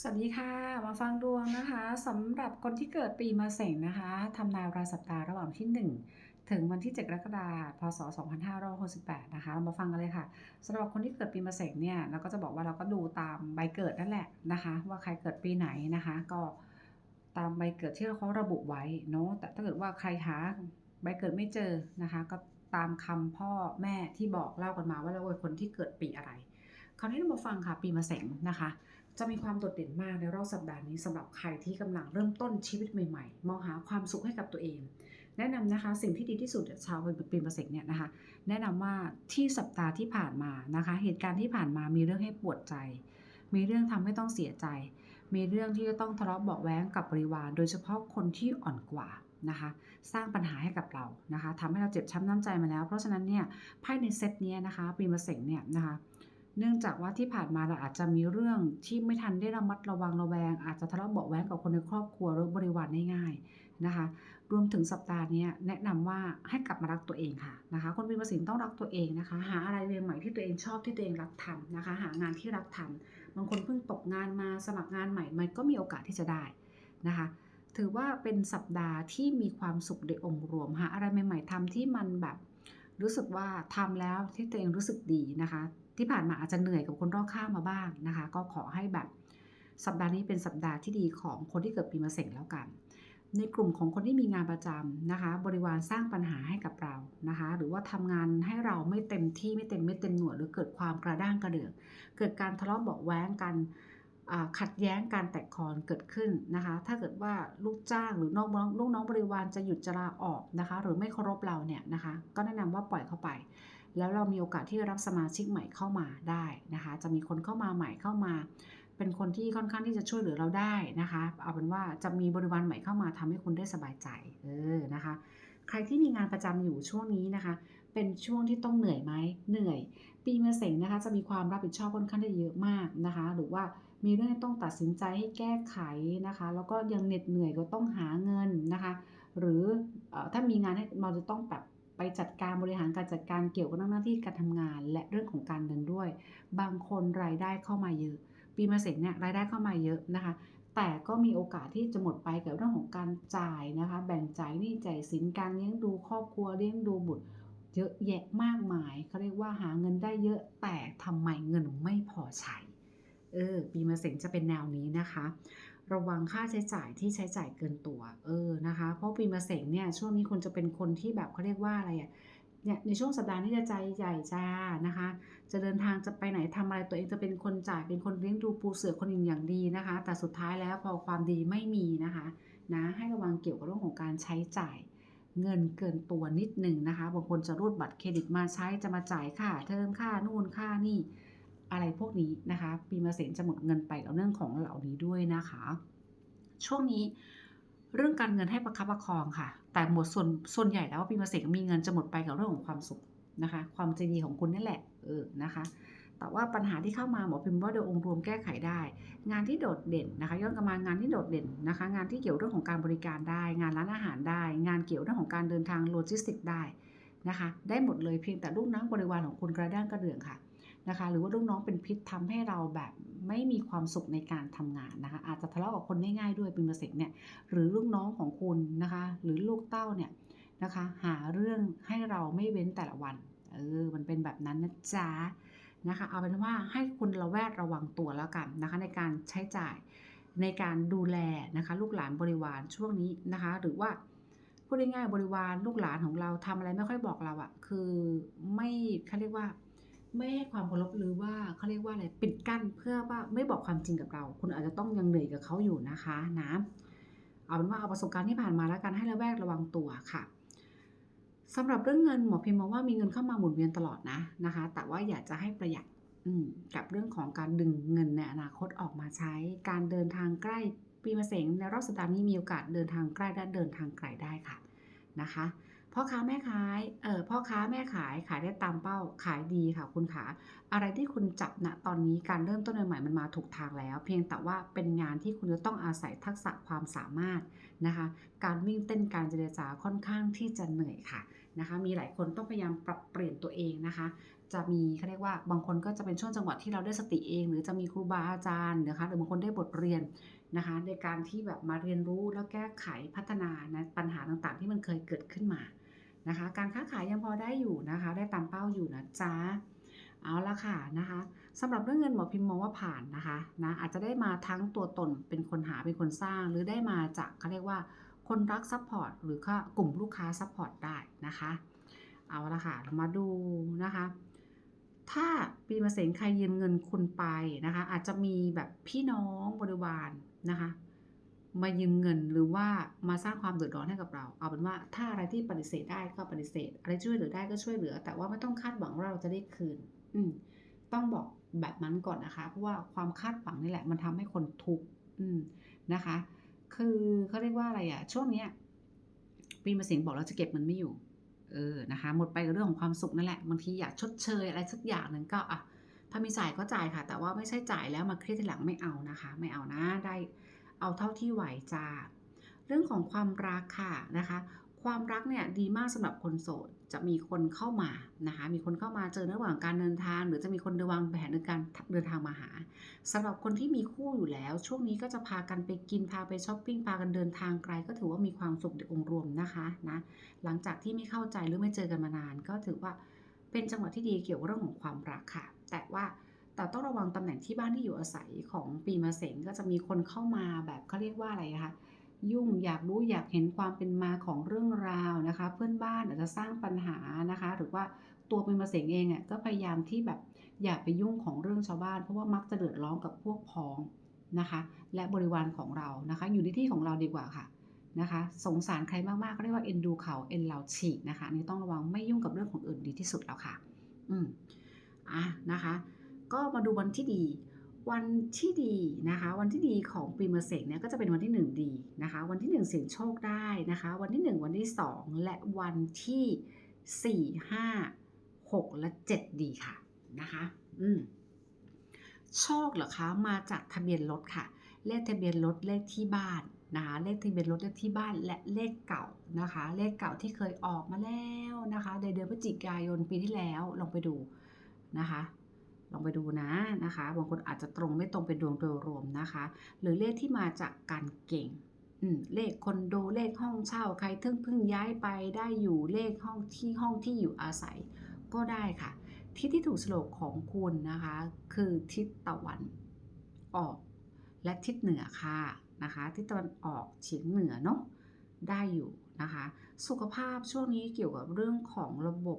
สวัสดีค่ะ มาฟังดวงนะคะสำหรับคนที่เกิดปีมะเส็งนะคะทำนายรายสัปดาห์ระหว่างที่ 1 ถึงวันที่ 7 กรกฎาคม พศ 2568 นะคะ เรามาฟังกันเลยค่ะสำหรับคนที่เกิดปีมะเส็งเนี่ยเราก็จะบอกว่าเราก็ดูตามใบเกิดนั่นแหละนะคะ ว่าใครเกิดปีไหนนะคะ ก็ตามใบเกิดที่เขาระบุไว้เนาะแต่ถ้าเกิดว่าใครหาใบเกิดไม่เจอนะคะ ก็ตามคำพ่อแม่ที่บอกเล่ากันมาว่าเราเป็นคนที่เกิดปีอะไรคราวนี้เรามาฟังค่ะปีมะเส็งนะคะ จะมีความโดดเด่นมากในรอบสัปดาห์นี้สำหรับใครที่กำลังเริ่มต้นชีวิตใหม่ๆ มองหาความสุขให้กับตัวเอง แนะนำนะคะสิ่งที่ดีที่สุดชาวปีมะเส็งเนี่ยนะคะ แนะนำว่าที่สัปดาห์ที่ผ่านมานะคะ เหตุการณ์ที่ผ่านมามีเรื่องให้ปวดใจ มีเรื่องทำให้ต้องเสียใจ มีเรื่องที่จะต้องทะเลาะเบาะแว้งกับบริวาร โดยเฉพาะคนที่อ่อนกว่านะคะสร้างปัญหาให้กับเรานะคะทำให้เราเจ็บช้ำน้ำใจมาแล้ว เพราะฉะนั้นเนี่ยไพ่ในเซตนี้นะคะปีมะเสงเนี่ยนะคะ เนื่องจากว่าที่ผ่านมาเราอาจจะมีเรื่องที่ไม่ทันได้ระมัดระวังระแวง อาจจะทะเลาะเบาะแว้งกับคนในครอบครัวหรือบริวารได้ง่ายนะคะ รวมถึงสัปดาห์นี้แนะนำว่าให้กลับมารักตัวเองค่ะนะคะ คนปีมะเสงต้องรักตัวเองนะคะ หาอะไรใหม่ที่ตัวเองชอบที่ตัวเองรักทำนะคะ หางานที่รักทำบางคนเพิ่งตกงานมาสมัครงานใหม่มันก็มีโอกาสที่จะได้นะคะถือว่าเป็นสัปดาห์ที่มีความสุขในองค์รวมหาอะไรใหม่ ๆทำที่มันแบบ รู้สึกว่าทำแล้วที่ตัวเองรู้สึกดีนะคะ ที่ผ่านมาอาจจะเหนื่อยกับคนรอบข้างมาบ้างนะคะ ก็ขอให้แบบสัปดาห์นี้เป็นสัปดาห์ที่ดีของคนที่เกิดปีมะเสงแล้วกัน ในกลุ่มของคนที่มีงานประจำนะคะ บริวารสร้างปัญหาให้กับเรานะคะ หรือว่าทำงานให้เราไม่เต็มที่ไม่เต็มไม่เต็มหน่วยหรือเกิดความกระด้างกระเดืองเกิดการทะเลาะเบาแว้งกันขัดแย้งการแตกคอนเกิดขึ้นนะคะ ถ้าเกิดว่าลูกจ้างหรือนอกลูกน้องบริวารจะหยุดจะลาออกนะคะ หรือไม่เคารพเราเนี่ยนะคะ ก็แนะนำว่าปล่อยเข้าไป แล้วเรามีโอกาสที่จะรับสมาชิกใหม่เข้ามาได้นะคะ จะมีคนเข้ามาใหม่เข้ามา เป็นคนที่ค่อนข้างที่จะช่วยเหลือเราได้นะคะ เอาเป็นว่าจะมีบริวารใหม่เข้ามาทำให้คุณได้สบายใจ เออนะคะ ใครที่มีงานประจำอยู่ช่วงนี้นะคะ เป็นช่วงที่ต้องเหนื่อยไหมเหนื่อย ปีมะเสงนะคะ จะมีความรับผิดชอบค่อนข้างได้เยอะมากนะคะ หรือว่ามีเรื่องต้องตัดสินใจให้แก้ไขนะคะ แล้วก็ยังเหน็ดเหนื่อยก็ต้องหาเงินนะคะ หรือออถ้ามีงานให้เราจะต้องแบบ ไปจัดการบริหารการจัดการเกี่ยวกับหน้าที่การทำงาน และเรื่องของการเงินด้วย บางคนรายได้เข้ามาเยอะ ปีมะเสงเนี่ยรายได้เข้ามาเยอะนะคะ แต่ก็มีโอกาสที่จะหมดไปกับเรื่องของการจ่ายนะคะ แบ่งจ่ายหนี้จ่ายสินการเลี้ยงดูครอบครัวเลี้ยงดูบุตรเยอะแยะมากมายเขาเรียกว่าหาเงินได้เยอะแต่ทำไมเงินไม่พอใช้เออปีมะเสงจะเป็นแนวนี้นะคะ ระวังค่าใช้จ่ายที่ใช้จ่ายเกินตัว เออนะคะ เพราะปีมะเสงเนี่ยช่วงนี้คุณจะเป็นคนที่แบบเขาเรียกว่าอะไรอะเนี่ยในช่วงสัปดาห์นี้จะใจใหญ่จ้านะคะ จะเดินทางจะไปไหนทำอะไรตัวเองจะเป็นคนจ่ายเป็นคนเลี้ยงดูปูเสือคนอื่นอย่างดีนะคะ แต่สุดท้ายแล้วพอความดีไม่มีนะคะนะให้ระวังเกี่ยวกับเรื่องของการใช้จ่ายเงินเกินตัวนิดหนึ่งนะคะบางคนจะรูดบัตรเครดิตมาใช้จะมาจ่ายค่าเทอมค่านู่นค่านี่ อะไรพวกนี้นะคะ ปีมะเสงจะหมดเงินไปกับเรื่องของเหล่านี้ด้วยนะคะ ช่วงนี้เรื่องการเงินให้ประคับประคองค่ะ แต่หมดส่วนส่วนใหญ่แล้วปีมะเสงมีเงินจะหมดไปกับเรื่องของความสุขนะคะ ความใจดีของคุณนี่แหละเออนะคะ แต่ว่าปัญหาที่เข้ามาหมอพิมพ์ว่าโดยองค์รวมแก้ไขได้ งานที่โดดเด่นนะคะย้อนกลับมางานที่โดดเด่นนะคะ งานที่เกี่ยวเรื่องของการบริการได้ งานร้านอาหารได้ งานเกี่ยวเรื่องของการเดินทางโลจิสติกได้นะคะ ได้หมดเลยเพียงแต่ลูกน้องบริวารของคุณกระด้างกระเดื่องค่ะ นะคะ หรือว่าลูกน้องเป็นพิษทำให้เราแบบไม่มีความสุขในการทำงานนะคะ อาจจะทะเลาะกับคนง่ายๆด้วยเป็นประสิทธิ์เนี่ย หรือลูกน้องของคุณนะคะ หรือลูกเต้าเนี่ยนะคะ หาเรื่องให้เราไม่เว้นแต่ละวัน เออ มันเป็นแบบนั้นนะจ๊ะนะคะ เอาเป็นว่าให้คุณระแวดระวังตัวแล้วกันนะคะ ในการใช้จ่ายในการดูแลนะคะ ลูกหลานบริวารช่วงนี้นะคะ หรือว่าพูดง่ายๆบริวารลูกหลานของเราทำอะไรไม่ค่อยบอกเราอะคือไม่เขาเรียกว่า ไม่ให้ความเคารพหรือว่าเขาเรียกว่าอะไรปิดกั้นเพื่อว่าไม่บอกความจริงกับเรา คุณอาจจะต้องยังเหนื่อยกับเขาอยู่นะคะนะเอาเป็นว่าเอาประสบการณ์ที่ผ่านมาแล้วกันให้ระแวดระวังตัวค่ะสำหรับเรื่องเงินหมอพิมพ์มองว่ามีเงินเข้ามาหมุนเวียนตลอดนะนะคะ แต่ว่าอยากจะให้ประหยัดกับเรื่องของการดึงเงินในอนาคตออกมาใช้ การเดินทางใกล้ปีมะเสงในรอบสัปดาห์นี้มีโอกาสเดินทางใกล้และเดินทางไกลได้ค่ะนะคะ พ่อค้าแม่ขายเออพ่อค้าแม่ขายขายได้ตามเป้าขายดีค่ะคุณขาอะไรที่คุณจับณตอนนี้การเริ่มต้นใหม่มันมาถูกทางแล้ว เพียงแต่ว่าเป็นงานที่คุณจะต้องอาศัยทักษะความสามารถนะคะ การวิ่งเต้นการเจรจาค่อนข้างที่จะเหนื่อยค่ะนะคะ มีหลายคนต้องพยายามปรับเปลี่ยนตัวเองนะคะ จะมีเขาเรียกว่าบางคนก็จะเป็นช่วงจังหวะที่เราได้สติเอง หรือจะมีครูบาอาจารย์นะคะหรือบางคนได้บทเรียนนะคะในการที่แบบมาเรียนรู้แล้วแก้ไขพัฒนานะปัญหาต่างๆ ที่มันเคยเกิดขึ้นมา นะคะ การค้าขายยังพอได้อยู่นะคะ ได้ตามเป้าอยู่นะจ๊ะเอาละค่ะนะคะสำหรับเรื่องเงินหมอพิมพ์มองว่าผ่านนะคะนะอาจจะได้มาทั้งตัวตนเป็นคนหาเป็นคนสร้าง หรือได้มาจากเขาเรียกว่าคนรักซัพพอร์ตหรือก็กลุ่มลูกค้าซัพพอร์ตได้นะคะ เอาละค่ะเรามาดูนะคะ ถ้าปีมะเสงใครยืมเงินคุณไปนะคะ อาจจะมีแบบพี่น้องบริวารนะคะ มายืมเงินหรือว่ามาสร้างความเดือดร้อนให้กับเรา เอาเป็นว่าถ้าอะไรที่ปฏิเสธได้ก็ปฏิเสธ อะไรช่วยเหลือได้ก็ช่วยเหลือ แต่ว่าไม่ต้องคาดหวังว่าเราจะได้คืน อืมต้องบอกแบบนั้นก่อนนะคะ เพราะว่าความคาดหวังนี่แหละ มันทำให้คนทุกข์นะคะ คือเขาเรียกว่าอะไรอะช่วงเนี้ยปีมะเสงบอกเราจะเก็บเงินไม่อยู่ เออนะคะ หมดไปกับเรื่องของความสุขนั่นแหละบางทีอยากชดเชยอะไรสักอย่างหนึ่งก็อะถ้ามีจ่ายก็จ่ายค่ะ แต่ว่าไม่ใช่จ่ายแล้วมาเครียดทีหลังไม่เอานะคะ ไม่เอานะได้ เอาเท่าที่ไหวจ้าเรื่องของความรักค่ะนะคะความรักเนี่ยดีมากสำหรับคนโสด จะมีคนเข้ามานะคะ มีคนเข้ามาเจอระหว่างการเดินทาง หรือจะมีคนวางแผนในการเดินทางมาหาสำหรับคนที่มีคู่อยู่แล้ว ช่วงนี้ก็จะพากันไปกินพาไปช้อปปิ้งพากันเดินทางไกล ก็ถือว่ามีความสุขในองค์รวมนะคะนะหลังจากที่ไม่เข้าใจหรือไม่เจอกันมานาน ก็ถือว่าเป็นจังหวะที่ดีเกี่ยวกับเรื่องของความรักค่ะ แต่ว่า แต่ต้องระวังตำแหน่งที่บ้านที่อยู่อาศัยของปีมะเสงก็จะมีคนเข้ามาแบบเขาเรียกว่าอะไรคะยุ่งอยากรู้อยากเห็นความเป็นมาของเรื่องราวนะคะ เพื่อนบ้านอาจจะสร้างปัญหานะคะ หรือว่าตัวเป็นมาเสงเองอะก็พยายามที่แบบอย่าไปยุ่งของเรื่องชาวบ้าน เพราะว่ามักจะเดือดร้อนกับพวกพ้องนะคะ และบริวารของเรานะคะ อยู่ในที่ของเราดีกว่าค่ะนะคะ สงสารใครมากๆก็เรียกว่าเอ็นดูเขาเอ็นเราฉีกนะคะนี่ต้องระวังไม่ยุ่งกับเรื่องของอื่นดีที่สุดแล้วค่ะ อืมอะนะคะ ก็มาดูวันที่ดี วันที่ดีนะคะ วันที่ดีของปีมะเสงเนี่ยก็จะเป็นวันที่1ดีนะคะ วันที่ 1 เสี่ยงโชคได้นะคะ วันที่ 1 วันที่ 2 และวันที่ 4 5 6 และ 7 ดีค่ะนะคะ อืมโชคเหรอคะมาจากทะเบียนรถค่ะ เลขทะเบียนรถเลขที่บ้านนะคะเลขทะเบียนรถเลขที่บ้านและเลขเก่านะคะ เลขเก่าที่เคยออกมาแล้วนะคะในเดือนพฤศจิกายนปีที่แล้วลองไปดูนะคะ ลองไปดูนะนะคะบางคนอาจจะตรงไม่ตรงเป็นดวงโดยรวมนะคะ หรือเลขที่มาจากการเก่งเลขคอนโดเลขห้องเช่าใครเพิ่งเพิ่งย้ายไปได้อยู่เลขห้องที่ห้องที่อยู่อาศัยก็ได้ค่ะ ทิศที่ถูกโลกของคุณนะคะ คือทิศตะวันออก และทิศเหนือค่ะนะคะทิศตะวันออกเฉียงเหนือเนาะได้อยู่นะคะ สุขภาพช่วงนี้เกี่ยวกับเรื่องของระบบ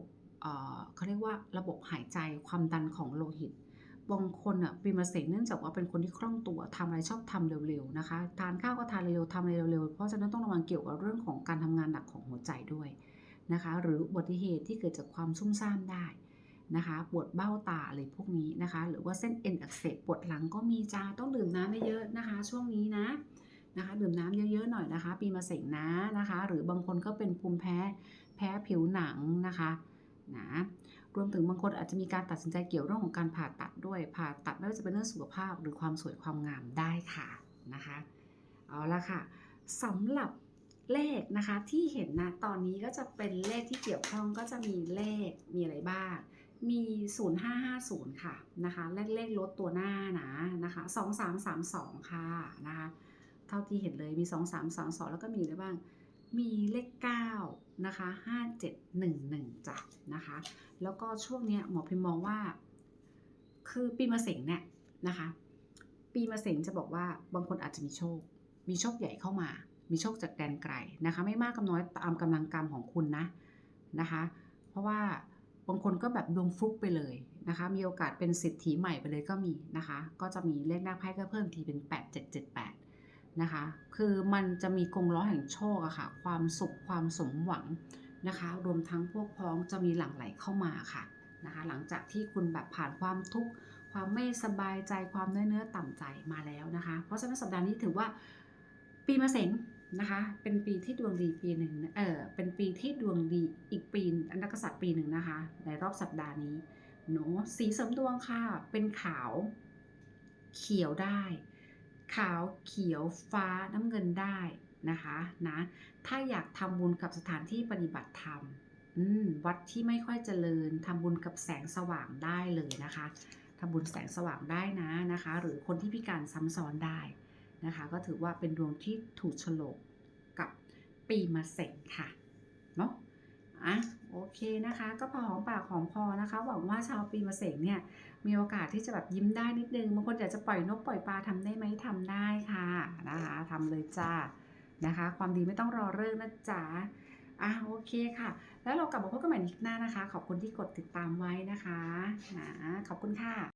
เขาเรียกว่าระบบหายใจความดันของโลหิตบางคนอะปีมะเสงเนื่องจากว่าเป็นคนที่คล่องตัวทำอะไรชอบทำเร็วๆนะคะทานข้าวก็ทานเร็วๆทำอะไรเร็วๆเพราะฉะนั้นต้องระวังเกี่ยวกับเรื่องของการทำงานหนักของหัวใจด้วยนะคะ หรืออุบัติเหตุที่เกิดจากความซุ่มซ่ามได้นะคะปวดเบ้าตาอะไรพวกนี้นะคะ หรือว่าเส้นเอ็นอักเสบปวดหลังก็มีจ้าต้องดื่มน้ำเยอะๆนะคะ ช่วงนี้นะนะคะดื่มน้ำเยอะๆหน่อยนะคะ ปีมะเสงนะนะคะ หรือบางคนก็เป็นภูมิแพ้แพ้ผิวหนังนะคะ นะรวมถึงบางคนอาจจะมีการตัดสินใจเกี่ยวเรื่องของการผ่าตัดด้วย ผ่าตัดไม่ว่าจะเป็นเรื่องสุขภาพหรือความสวยความงามได้ค่ะนะคะเอาละค่ะสำหรับเลขนะคะที่เห็นนะตอนนี้ก็จะเป็นเลขที่เกี่ยวข้องก็จะมีเลขมีอะไรบ้าง มี 0550 ค่ะนะคะเลขเลขลดตัวหน้านะนะคะ2332 ค่ะนะคะเท่าที่เห็นเลยมี 2 3 3 2 แล้วก็มีอะไรบ้าง มีเลข9นะคะ5711จ้ะนะคะ แล้วก็ช่วงเนี้ยหมอพิมมองว่า คือปีมะเสงเนี่ยนะคะ ปีมะเสงจะบอกว่าบางคนอาจจะมีโชค มีโชคใหญ่เข้ามา มีโชคจากแดนไกลนะคะ ไม่มากก็น้อยตามกำลังกรรมของคุณนะนะคะ เพราะว่าบางคนก็แบบดวงฟลุกไปเลยนะคะ มีโอกาสเป็นสิทธิใหม่ไปเลยก็มีนะคะ ก็จะมีเลขหน้าไพ่ก็เพิ่มทีเป็น 8778 นะคะ คือมันจะมีกงล้อแห่งโชคอะค่ะ ความสุขความสมหวังนะคะ รวมทั้งพวกพ้องจะมีหลั่งไหลเข้ามาค่ะนะคะ หลังจากที่คุณแบบผ่านความทุกข์ความไม่สบายใจความเนื้อเนื้อต่ำใจมาแล้วนะคะ เพราะฉะนั้นสัปดาห์นี้ถือว่าปีมะเสงนะคะ เป็นปีที่ดวงดีปีหนึ่งเออเป็นปีที่ดวงดีอีกปีอันดักษัตริย์ปีหนึ่งนะคะ ในรอบสัปดาห์นี้เนาะสีเสริมดวงค่ะ เป็นขาว เขียวได้ ขาวเขียวฟ้าน้ำเงินได้นะคะนะถ้าอยากทำบุญกับสถานที่ปฏิบัติธรรมวัดที่ไม่ค่อยเจริญทำบุญกับแสงสว่างได้เลยนะคะทำบุญแสงสว่างได้นะนะคะ หรือคนที่พิการซ้ำซ้อนได้นะคะ ก็ถือว่าเป็นดวงที่ถูกโฉลกกับปีมะเสงค่ะเนาะ อะโอเคนะคะ ก็พอหอมปากหอมคอนะคะ หวังว่าชาวปีมะเสงเนี่ยมีโอกาสที่จะแบบยิ้มได้นิดนึงบางคนอยากจะปล่อยนกปล่อยปลาทำได้ไหมทำได้ค่ะนะคะทำเลยจ้านะคะ ความดีไม่ต้องรอเรื่องนะจ๊ะอะโอเคค่ะ แล้วเรากลับมาพบกันใหม่ในคลิปหน้านะคะ ขอบคุณที่กดติดตามไว้นะคะนะขอบคุณค่ะ